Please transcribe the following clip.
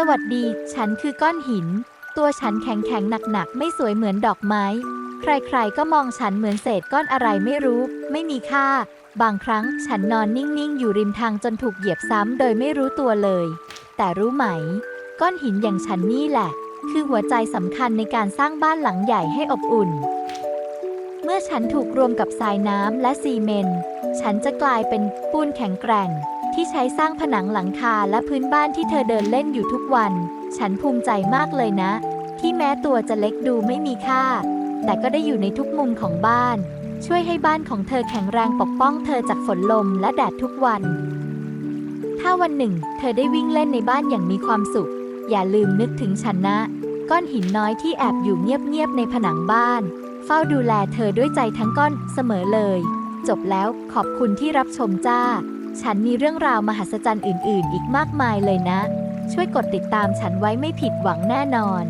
สวัสดี ฉันคือก้อนหิน ตัวฉันแข็งแข็งๆหนักไม่สวยเหมือนดอกไม้ ใครๆก็มองฉันเหมือนเศษก้อนอะไรไม่รู้ ไม่มีค่า บางครั้งฉันนอนนิ่งๆ อยู่ริมทางจนถูกเหยียบซ้ำโดยไม่รู้ตัวเลย แต่รู้ไหม ก้อนหินอย่างฉันนี่แหละ คือหัวใจสำคัญในการสร้างบ้านหลังใหญ่ให้อบอุ่น เมื่อฉันถูกรวมกับทรายน้ำและซีเมนต์ฉันจะกลายเป็นปูนแข็งแกร่ง ที่ใช้สร้างผนังหลังคาและพื้นบ้านที่เธอเดินเล่นอยู่ทุกวัน ฉันภูมิใจมากเลยนะ ที่แม้ตัวจะเล็กดูไม่มีค่า แต่ก็ได้อยู่ในทุกมุมของบ้าน ช่วยให้บ้านของเธอแข็งแรงปกป้องเธอจากฝนลมและแดดทุกวัน ถ้าวันหนึ่ง เธอได้วิ่งเล่นในบ้านอย่างมีความสุข อย่าลืมนึกถึงฉันนะ ก้อนหินน้อยที่แอบอยู่เงียบๆในผนังบ้าน เฝ้าดูแลเธอด้วยใจทั้งก้อนเสมอเลย จบแล้วขอบคุณที่รับชมจ้า ฉันมีเรื่องราวมหัศจรรย์อื่น ๆ อีกมากมายเลยนะ ช่วยกดติดตามฉันไว้ไม่ผิดหวังแน่นอน